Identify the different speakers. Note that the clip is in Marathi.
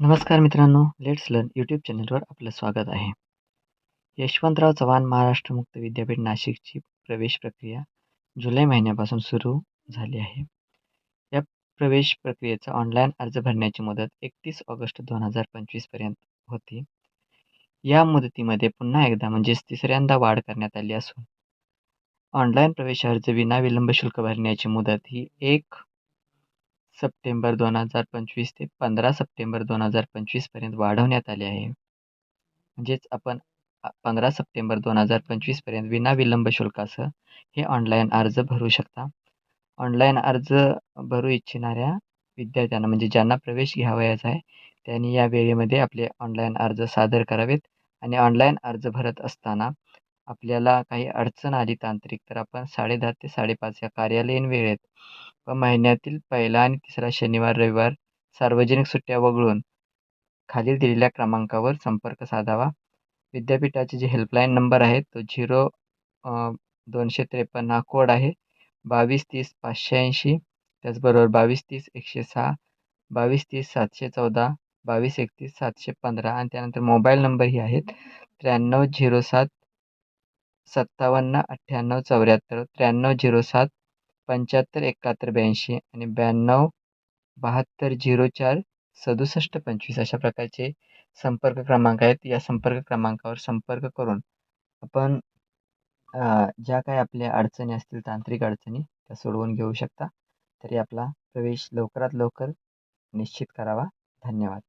Speaker 1: नमस्कार मित्रांनो लेट्स लर्न यूट्यूब चॅनलवर आपलं स्वागत आहे. यशवंतराव चव्हाण महाराष्ट्र मुक्त विद्यापीठ नाशिकची प्रवेश प्रक्रिया जुलै महिन्यापासून सुरू झाली आहे. या प्रवेश प्रक्रियेचा ऑनलाईन अर्ज भरण्याची मुदत एकतीस ऑगस्ट दोन हजार पंचवीसपर्यंत होती. या मुदतीमध्ये पुन्हा एकदा म्हणजेच तिसऱ्यांदा वाढ करण्यात आली असून ऑनलाईन प्रवेश अर्ज विनाविलंब शुल्क भरण्याची मुदत ही एक सप्टेंबर दोन हजार पंचवीस ते पंधरा सप्टेंबर दोन हजार पंचवीसपर्यंत वाढवण्यात आले आहे. म्हणजेच आपण पंधरा सप्टेंबर दोन हजार पंचवीसपर्यंत विनाविलंब शुल्कासह हे ऑनलाईन अर्ज भरू शकता. ऑनलाईन अर्ज भरू इच्छिणाऱ्या विद्यार्थ्यांना म्हणजे ज्यांना प्रवेश घ्यावयाचा आहे त्यांनी या वेळेमध्ये आपले ऑनलाईन अर्ज सादर करावेत. आणि ऑनलाईन अर्ज भरत असताना आपल्याला काही अडचण आली तांत्रिक तर आपण साडेदहा ते साडेपाच या कार्यालयीन वेळेत व महिन्यातील पहिला आणि तिसरा शनिवार रविवार सार्वजनिक सुट्ट्या वगळून खालील दिलेल्या क्रमांकावर संपर्क साधावा. विद्यापीठाचे जे हेल्पलाईन नंबर आहे तो झिरो दोनशे त्रेपन्न हा कोड आहे. बावीस तीस पाचशे ऐंशी त्याचबरोबर बावीस तीस एकशे सहा बावीस तीस सातशे चौदा बावीस एकतीस सातशे पंधरा आणि त्यानंतर मोबाईल नंबरही आहेत त्र्याण्णव झिरो सात सत्तावन्न अठ्ठ्याण्णव चौऱ्याहत्तर त्र्याण्णव झिरो सात पंच्याहत्तर एकाहत्तर ब्याऐंशी आणि ब्याण्णव बहात्तर झिरो चार सदुसष्ट पंचवीस अशा प्रकारचे संपर्क क्रमांक आहेत. या संपर्क क्रमांकावर संपर्क करून आपण ज्या काही आपल्या अडचणी असतील तांत्रिक अडचणी त्या सोडवून घेऊ शकता. तरी आपला प्रवेश लवकरात लवकर निश्चित करावा. धन्यवाद.